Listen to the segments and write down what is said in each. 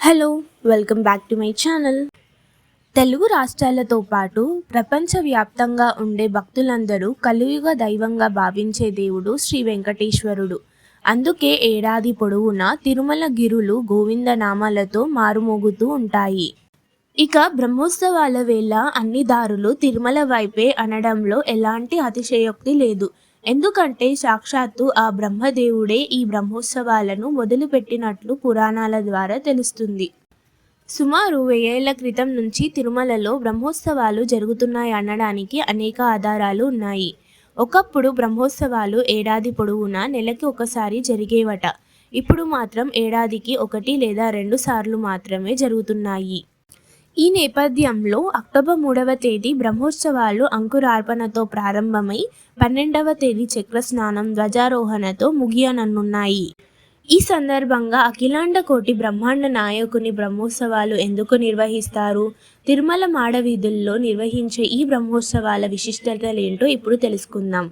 Hello welcome back to my channel. Telugu రాష్ట్రాలతో పాటు ప్రపంచవ్యాప్తంగా ఉండే భక్తులందరూ కలియుగ దైవంగా భావించే దేవుడు శ్రీ వెంకటేశ్వరుడు. అందుకే ఏడాది పొడవునా తిరుమల గిరులు గోవింద నామాలతో మారుమోగుతూ ఉంటాయి. ఇక బ్రహ్మోత్సవాల వేళ అన్ని దారులు తిరుమల వైపే అనడంలో ఎలాంటి అతిశయోక్తి లేదు. ఎందుకంటే సాక్షాత్తు ఆ బ్రహ్మదేవుడే ఈ బ్రహ్మోత్సవాలను మొదలుపెట్టినట్లు పురాణాల ద్వారా తెలుస్తుంది. సుమారు వెయ్యేళ్ళ క్రితం నుంచి తిరుమలలో బ్రహ్మోత్సవాలు జరుగుతున్నాయి అనడానికి అనేక ఆధారాలు ఉన్నాయి. ఒకప్పుడు బ్రహ్మోత్సవాలు ఏడాది పొడవునా నెలకి ఒకసారి జరిగేవట. ఇప్పుడు మాత్రం ఏడాదికి ఒకటి లేదా రెండు సార్లు మాత్రమే జరుగుతున్నాయి. ఈ నేపథ్యంలో అక్టోబర్ మూడవ తేదీ బ్రహ్మోత్సవాలు అంకురార్పణతో ప్రారంభమై పన్నెండవ తేదీ చక్రస్నానం ధ్వజారోహణతో ముగియననున్నాయి ఈ సందర్భంగా అఖిలాండ కోటి బ్రహ్మాండ నాయకుని బ్రహ్మోత్సవాలు ఎందుకు నిర్వహిస్తారు? తిరుమల మాడవీధుల్లో నిర్వహించే ఈ బ్రహ్మోత్సవాల విశిష్టతలేంటో ఇప్పుడు తెలుసుకుందాం.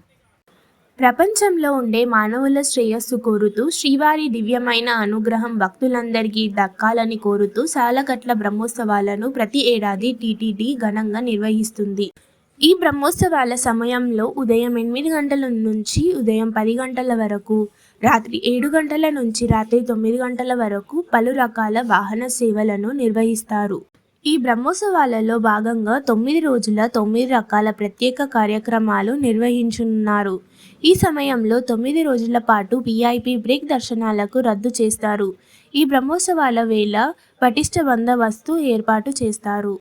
ప్రపంచంలో ఉండే మానవుల శ్రేయస్సు కోరుతూ శ్రీవారి దివ్యమైన అనుగ్రహం భక్తులందరికీ దక్కాలని కోరుతూ సాలకట్ల బ్రహ్మోత్సవాలను ప్రతి ఏడాది టీటీడీ ఘనంగా నిర్వహిస్తుంది. ఈ బ్రహ్మోత్సవాల సమయంలో ఉదయం ఎనిమిది గంటల నుంచి ఉదయం పది గంటల వరకు రాత్రి ఏడు గంటల నుంచి రాత్రి తొమ్మిది గంటల వరకు పలు రకాల వాహన సేవలను నిర్వహిస్తారు. ఈ బ్రహ్మోత్సవాలలో భాగంగా తొమ్మిది రోజుల తొమ్మిది రకాల ప్రత్యేక కార్యక్రమాలు నిర్వహించనున్నారు. ఈ సమయంలో తొమ్మిది రోజుల పాటు విఐపి బ్రేక్ దర్శనాలకు రద్దు చేస్తారు. ఈ బ్రహ్మోత్సవాల వేళ పటిష్ట బందోబస్తు ఏర్పాటు చేస్తారు.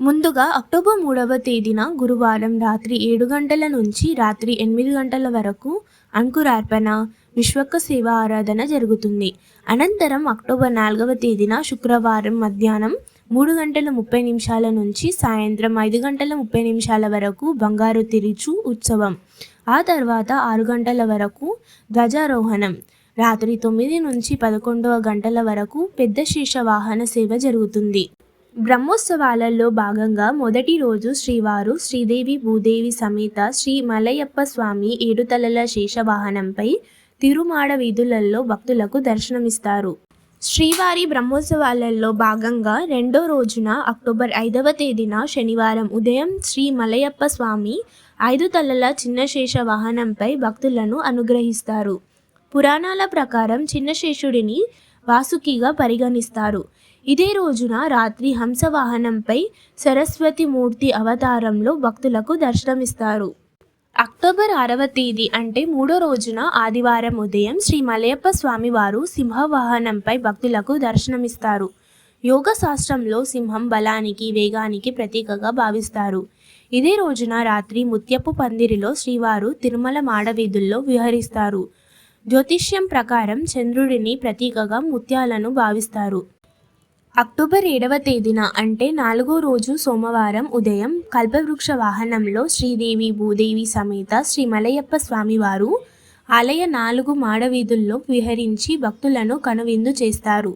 ముందుగా అక్టోబర్ మూడవ తేదీన గురువారం రాత్రి ఏడు గంటల నుంచి రాత్రి ఎనిమిది గంటల వరకు అంకురార్పణ విశ్వక సేవ ఆరాధన జరుగుతుంది. అనంతరం అక్టోబర్ నాలుగవ తేదీన శుక్రవారం మధ్యాహ్నం మూడు గంటల ముప్పై నిమిషాల నుంచి సాయంత్రం ఐదు గంటల ముప్పై నిమిషాల వరకు బంగారు తిరుచు ఉత్సవం. ఆ తర్వాత ఆరు గంటల వరకు ధ్వజారోహణం. రాత్రి తొమ్మిది నుంచి పదకొండవ గంటల వరకు పెద్ద శేష వాహన సేవ జరుగుతుంది. బ్రహ్మోత్సవాలలో భాగంగా మొదటి రోజు శ్రీవారు శ్రీదేవి భూదేవి సమేత శ్రీ మలయప్ప స్వామి ఏడుతలల శేషవాహనంపై తిరుమాడ వీధులలో భక్తులకు దర్శనమిస్తారు. శ్రీవారి బ్రహ్మోత్సవాలలో భాగంగా రెండో రోజున అక్టోబర్ ఐదవ తేదీన శనివారం ఉదయం శ్రీ మలయప్ప స్వామి ఐదు తలల చిన్నశేష వాహనంపై భక్తులను అనుగ్రహిస్తారు. పురాణాల ప్రకారం చిన్నశేషుడిని వాసుకిగా పరిగణిస్తారు. ఇదే రోజున రాత్రి హంస వాహనంపై సరస్వతి మూర్తి అవతారంలో భక్తులకు దర్శనమిస్తారు. అక్టోబర్ ఆరవ తేదీ అంటే మూడో రోజున ఆదివారం ఉదయం శ్రీ మలయప్ప స్వామివారు సింహవాహనంపై భక్తులకు దర్శనమిస్తారు. యోగ శాస్త్రంలో సింహం బలానికి వేగానికి ప్రతీకగా భావిస్తారు. ఇదే రోజున రాత్రి ముత్యపు పందిరిలో శ్రీవారు తిరుమల మాడవీధుల్లో విహరిస్తారు. జ్యోతిష్యం ప్రకారం చంద్రుడిని ప్రతీకగా ముత్యాలను భావిస్తారు. అక్టోబర్ ఏడవ తేదీన అంటే నాలుగో రోజు సోమవారం ఉదయం కల్పవృక్ష వాహనంలో శ్రీదేవి భూదేవి సమేత శ్రీ మలయప్ప స్వామివారు ఆలయ నాలుగు మాడవీధుల్లో విహరించి భక్తులను కనువిందు చేస్తారు.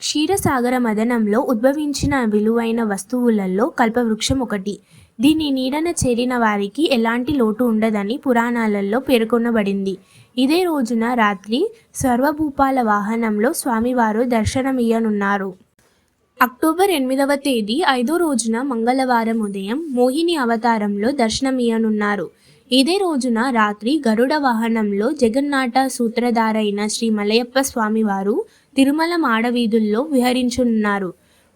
క్షీరసాగర మదనంలో ఉద్భవించిన విలువైన వస్తువులలో కల్పవృక్షం ఒకటి. దీని నీడన చేరిన వారికి ఎలాంటి లోటు ఉండదని పురాణాలలో పేర్కొనబడింది. ఇదే రోజున రాత్రి సర్వభూపాల వాహనంలో స్వామివారు దర్శనమియ్యనున్నారు. అక్టోబర్ ఎనిమిదవ తేదీ ఐదో రోజున మంగళవారం ఉదయం మోహిని అవతారంలో దర్శనమియ్యనున్నారు. ఇదే రోజున రాత్రి గరుడ వాహనంలో జగన్నాట సూత్రధారైన శ్రీ మలయప్ప స్వామివారు తిరుమల మాడవీధుల్లో విహరించనున్నారు.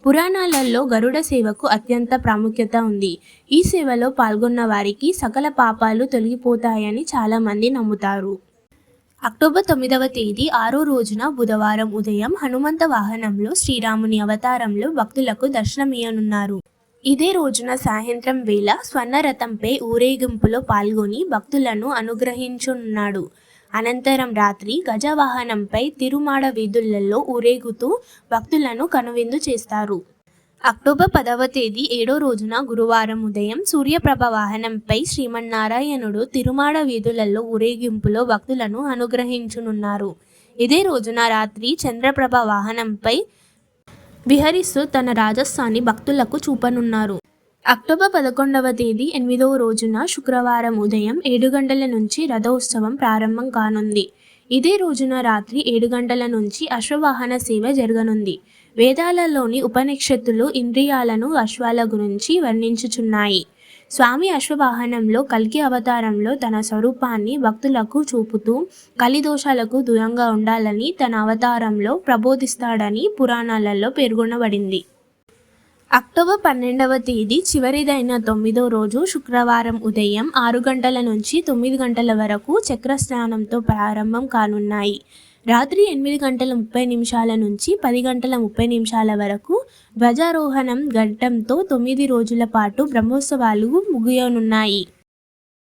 పురాణాలలో గరుడ సేవకు అత్యంత ప్రాముఖ్యత ఉంది. ఈ సేవలో పాల్గొన్న వారికి సకల పాపాలు తొలగిపోతాయని చాలామంది నమ్ముతారు. అక్టోబర్ తొమ్మిదవ తేదీ ఆరో రోజున బుధవారం ఉదయం హనుమంత వాహనంలో శ్రీరాముని అవతారంలో భక్తులకు దర్శనమియనున్నారు ఇదే రోజున సాయంత్రం వేళ స్వర్ణరథంపై ఊరేగింపులో పాల్గొని భక్తులను అనుగ్రహించనున్నాడు అనంతరం రాత్రి గజవాహనంపై తిరుమాడ వీధులలో ఊరేగుతూ భక్తులను కనువిందు చేస్తారు. అక్టోబర్ పదవ తేదీ ఏడో రోజున గురువారం ఉదయం సూర్యప్రభ వాహనంపై శ్రీమన్నారాయణుడు తిరుమాడ వీధులలో ఊరేగింపులో భక్తులను అనుగ్రహించనున్నారు. ఇదే రోజున రాత్రి చంద్రప్రభ వాహనంపై విహరిస్తూ తన రాజస్థాని భక్తులకు చూపనున్నారు. అక్టోబర్ పదకొండవ తేదీ ఎనిమిదవ రోజున శుక్రవారం ఉదయం ఏడు గంటల నుంచి రథోత్సవం ప్రారంభం కానుంది. ఇదే రోజున రాత్రి ఏడు గంటల నుంచి అశ్వవాహన సేవ జరగనుంది. వేదాలలోని ఉపనిషత్తులు ఇంద్రియాలను అశ్వాల గురించి వర్ణించుచున్నాయి. స్వామి అశ్వవాహనంలో కల్కి అవతారంలో తన స్వరూపాన్ని భక్తులకు చూపుతూ కలిదోషాలకు దూరంగా ఉండాలని తన అవతారంలో ప్రబోధిస్తాడని పురాణాలలో పేర్కొనబడింది. అక్టోబర్ పన్నెండవ తేదీ చివరిదైన తొమ్మిదో రోజు శుక్రవారం ఉదయం ఆరు గంటల నుంచి తొమ్మిది గంటల వరకు చక్రస్నానంతో ప్రారంభం కానున్నాయి. రాత్రి ఎనిమిది గంటల ముప్పై నిమిషాల నుంచి పది గంటల ముప్పై నిమిషాల వరకు ధ్వజారోహణం గంటంతో తొమ్మిది రోజుల పాటు బ్రహ్మోత్సవాలు ముగియనున్నాయి.